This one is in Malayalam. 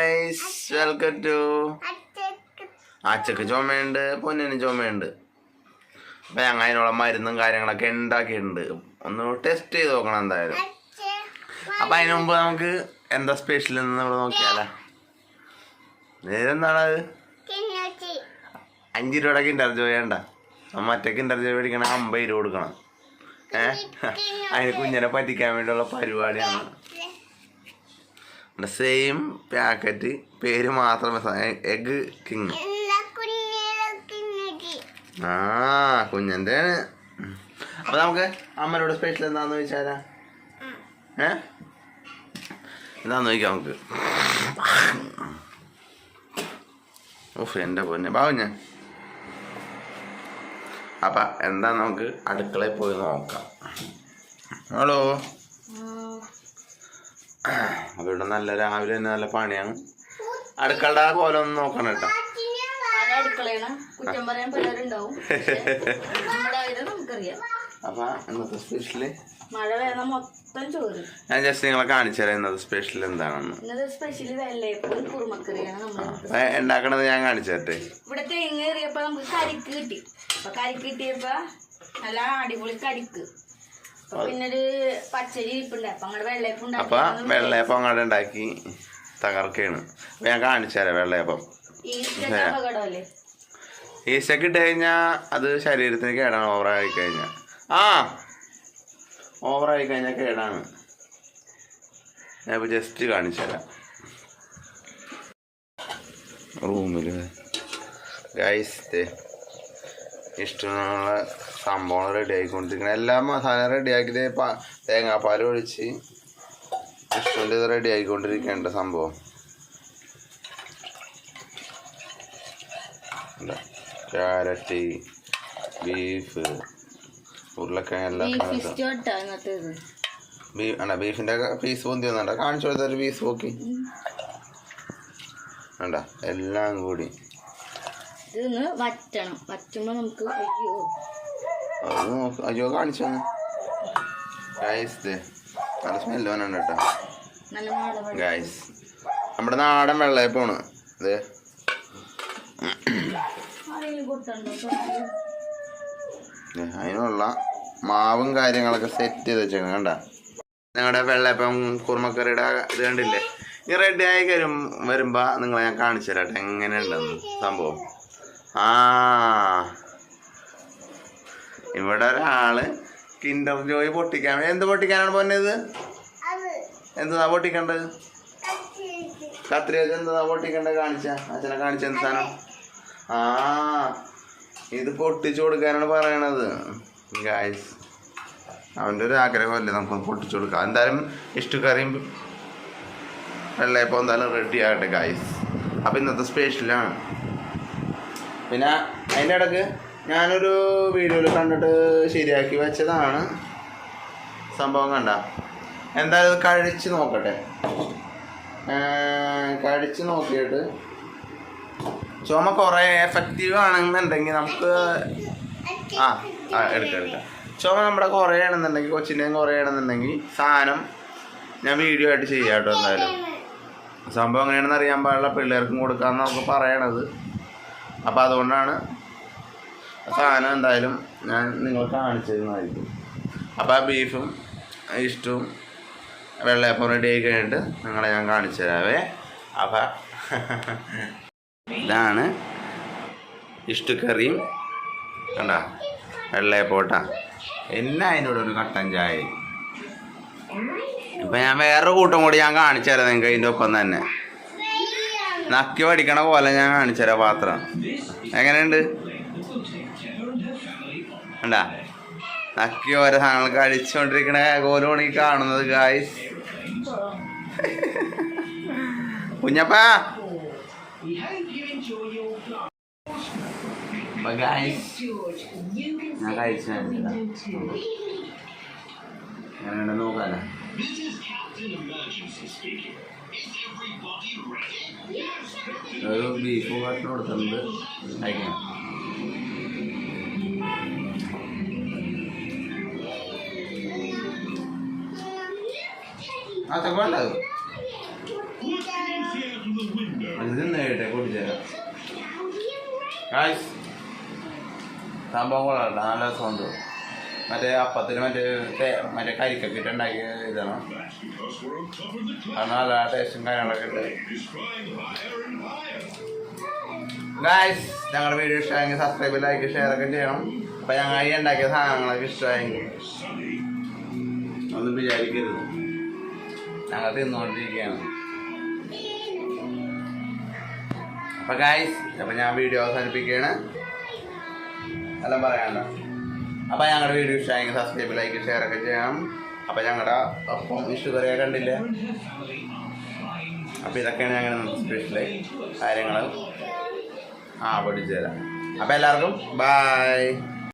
Welcome to അച്ചക്ക് ചുമയുണ്ട് പൊന്നിന് ചുമയുണ്ട്. അപ്പം ഞങ്ങൾ അതിനുള്ള മരുന്നും കാര്യങ്ങളൊക്കെ ഉണ്ടാക്കിയിട്ടുണ്ട്. ഒന്ന് ടെസ്റ്റ് ചെയ്ത് നോക്കണം എന്തായാലും. അപ്പം അതിന് മുമ്പ് നമുക്ക് എന്താ സ്പെഷ്യൽ എന്ന് നമ്മൾ നോക്കിയാലോ? ഇതെന്താണ് അത്? അഞ്ച് രൂപയുടെ ഇന്റർവ്യൂ വേണ്ട മറ്റേക്ക് ഇന്റർവ്യൂ മേടിക്കണം അമ്പത് രൂപ കൊടുക്കണം. ഏഹ് അതിന് കുഞ്ഞിനെ പറ്റിക്കാൻ വേണ്ടിയുള്ള പരിപാടിയാണ്. സെയിം പാക്കറ്റ് പേര് മാത്രമേ എഗ് കിങ് ആ കുഞ്ഞന്റെ അപ്പൊ നമുക്ക് അമ്മനോട് സ്പെഷ്യൽ എന്താന്ന് ചോദിച്ചാലാ ഏ? എന്താന്ന് ചോദിക്കാം നമുക്ക്? ഓഫ് എന്റെ പൊന്നെ. ഞാൻ. അപ്പൊ എന്താ നമുക്ക് അടുക്കളയിൽ പോയി നോക്കാം. ഹലോ? അപ്പൊ ഇവിടെ നല്ല രാവിലെ തന്നെ നല്ല പണിയാണ്. അടുക്കളയുടെ പോലെ ഒന്ന് നോക്കണം കേട്ടോ. അപ്പൊ ഇന്നത്തെ സ്പെഷ്യൽ ഞാൻ ജസ്റ്റ് നിങ്ങളെ കാണിച്ചു തരാം ഇന്നത്തെ സ്പെഷ്യൽ എന്താണെന്ന്. ഉണ്ടാക്കണത് ഞാൻ കാണിച്ചു തരട്ടെ. ഇവിടെ തേങ്ങ കയറിയപ്പോ നമുക്ക് കരിക്ക് കിട്ടി. അപ്പൊ കരിക്ക് കിട്ടിയപ്പോ നല്ല അടിപൊളി കരിക്ക്. അപ്പൊ വെള്ളയപ്പം അങ്ങോട്ട് ഉണ്ടാക്കി തകർക്കാണ് ഞാൻ കാണിച്ചാലേ തരാം വെള്ളയപ്പം. ഈസ്റ്റൊക്കെ ഇട്ട് കഴിഞ്ഞാൽ അത് ശരീരത്തിന് കേടാണ് ഓവറായി കഴിഞ്ഞാൽ ആ ഓവറായി കഴിഞ്ഞാൽ കേടാണ്. ഞാൻ ഇപ്പോൾ ജസ്റ്റ് കാണിച്ചു തരാം. റൂമിൽ ഗൈസ് ഇഷ്ടമുള്ള സംഭവം റെഡി ആയിക്കൊണ്ടിരിക്കുന്നത് എല്ലാം മസാല റെഡി ആക്കിയത് തേങ്ങാപ്പാൽ ഒഴിച്ച് ഇഷ്ടന്റെ ഇത് റെഡി ആയിക്കൊണ്ടിരിക്കേണ്ട സംഭവം. ക്യാരറ്റ് ബീഫ് ഉരുളക്കിഴങ്ങ് എല്ലാം ബീഫ് ഇഷ്ടം അല്ല ബീഫിന്റെ പീസ് പൊന്തി വന്നണ്ട കാണിച്ചു കൊടുത്തൊരു പീസ് നോക്കി. വേണ്ട എല്ലാം കൂടി. ഇതൊന്ന് വറ്റണം. വറ്റുമ്പോ നമുക്ക് അയ്യോ. അയ്യോ കാണിച്ചു ഗൈസ് നല്ല സ്മെല്ല് വന്നുണ്ട് കേട്ടോ ഗൈസ് നമ്മുടെ നാടൻ വെള്ളയപ്പാണ് ഇത്. അതിനുള്ള മാവും കാര്യങ്ങളൊക്കെ സെറ്റ് ചെയ്ത് വെച്ചേക്കണം കണ്ട? നിങ്ങളുടെ വെള്ളയപ്പം കുറുമക്കറിയുടെ ഇത് കണ്ടില്ലേ? ഈ റെഡി ആയി വരും വരുമ്പോൾ നിങ്ങളെ ഞാൻ കാണിച്ചു തരാട്ടെ എങ്ങനെയുണ്ടെന്ന് സംഭവം. ആ. ഇവിടെ ഒരാൾ കിൻഡർ ജോയ് പൊട്ടിക്കാൻ എന്ത് പൊട്ടിക്കാനാണ് പോന്നത് എന്താ പൊട്ടിക്കണ്ടത് കത്രി വെച്ച് എന്താ പൊട്ടിക്കണ്ടത് കാണിച്ച? അച്ഛനെ കാണിച്ച എന്ത് സാധനം? ആ ഇത് പൊട്ടിച്ചു കൊടുക്കാനാണ് പറയണത്. ഗായ്സ് അവന്റെ ഒരു ആഗ്രഹമല്ലേ നമുക്ക് പൊട്ടിച്ചു കൊടുക്കാം എന്തായാലും ഇഷ്ടക്കറിയും വെള്ളയപ്പം എന്തായാലും റെഡി ആകട്ടെ ഗായ്സ് അപ്പം ഇന്നത്തെ സ്പെഷ്യലാണ് പിന്നെ അതിന്റെ ഇടയ്ക്ക് ഞാനൊരു വീഡിയോയിൽ കണ്ടിട്ട് ശരിയാക്കി വെച്ചതാണ്. സംഭവം കണ്ട? എന്തായാലും കഴിച്ച് നോക്കട്ടെ. കഴിച്ച് നോക്കിയിട്ട് ചുമ കുറേ എഫക്റ്റീവ് ആണെന്നുണ്ടെങ്കിൽ നമുക്ക് ആ ആ എടുക്കാം എടുക്കാം. ചുമ നമ്മുടെ കുറേ ആണെന്നുണ്ടെങ്കിൽ കൊച്ചിന്റെയും കുറയണമെന്നുണ്ടെങ്കിൽ സാധനം ഞാൻ വീഡിയോ ആയിട്ട് ചെയ്യാം കേട്ടോ എന്തായാലും. സംഭവം എങ്ങനെയാണെന്ന് അറിയാൻ പാടില്ല. പിള്ളേർക്കും കൊടുക്കാമെന്ന് നമുക്ക് പറയണത്. അപ്പോൾ അതുകൊണ്ടാണ് സാധനം എന്തായാലും ഞാൻ നിങ്ങൾ കാണിച്ചു തരുന്നതായിരിക്കും അപ്പോൾ ആ ബീഫും ഇഷ്ടവും വെള്ളയപ്പം റെഡി ആയി കഴിഞ്ഞിട്ട് നിങ്ങളെ ഞാൻ കാണിച്ചു തരാവേ അപ്പം ഇതാണ് ഇഷ്ടക്കറിയും കണ്ട? വെള്ളയപ്പോട്ട എന്നാ അതിനോട് ഒരു കട്ടൻ ചായ ഇപ്പം ഞാൻ വേറെ കൂട്ടം കൂടി ഞാൻ കാണിച്ചു തരാം നിങ്ങൾക്ക് അതിന്റെ ഒപ്പം തന്നെ. നക്കി പഠിക്കണ പോലെ ഞാൻ കാണിച്ചര തരാം പാത്രം. എങ്ങനെയുണ്ട്? ഉണ്ടാ നക്കി ഓരോ സാധനങ്ങൾക്ക് അടിച്ചുകൊണ്ടിരിക്കണ ഈ കാണുന്നത് ഗായ്സ് കുഞ്ഞപ്പാ. ഞാൻ കഴിച്ചു എങ്ങനെയുണ്ട് നോക്കാലോ. ഒരു ബീഫ് കഷ്ണം കൊടുത്തിട്ടുണ്ട്. കഴിക്കണം. ആ തക്കോണ്ടത് ഇത് നേരിട്ടെ കുടിച്ചേരാം ഗായ്സ് സംഭവം കൊള്ളാം നല്ല രസമുണ്ട് മറ്റേ അപ്പത്തിന് മറ്റേ മറ്റേ കരിക്കൊക്കെ ഇട്ടുണ്ടാക്കിയ ഇതാണ്. കാരണം നല്ല ടേസ്റ്റും കാര്യങ്ങളൊക്കെ ഉണ്ട് ഗായ്സ് ഞങ്ങളുടെ വീഡിയോ ഇഷ്ടമായെങ്കിൽ സബ്സ്ക്രൈബ് ലൈക്ക് ഷെയർ ഒക്കെ ചെയ്യണം. അപ്പം ഞങ്ങൾ ഈ ഉണ്ടാക്കിയ സാധനങ്ങളൊക്കെ ഇഷ്ടമായെങ്കിൽ ഒന്നും വിചാരിക്കരുത്. ഞങ്ങൾ തിന്നുകൊണ്ടിരിക്കുകയാണ്. അപ്പം ഗായ്സ് അപ്പം ഞാൻ വീഡിയോ അവസാനിപ്പിക്കുകയാണ്. എല്ലാം പറയാനുണ്ടോ? അപ്പം ഞങ്ങളുടെ വീഡിയോ ഇഷ്ടമായെങ്കിൽ സബ്സ്ക്രൈബ് ലൈക്ക് ഷെയർ ഒക്കെ ചെയ്യണം അപ്പൊ ഞങ്ങളുടെ ഒപ്പം വിഷുകറിയെ കണ്ടില്ല? അപ്പോൾ ഇതൊക്കെയാണ് ഞങ്ങളുടെ സ്പെഷ്യൽ കാര്യങ്ങൾ ആ പഠിച്ചു തരാം. അപ്പോൾ എല്ലാവർക്കും ബായ്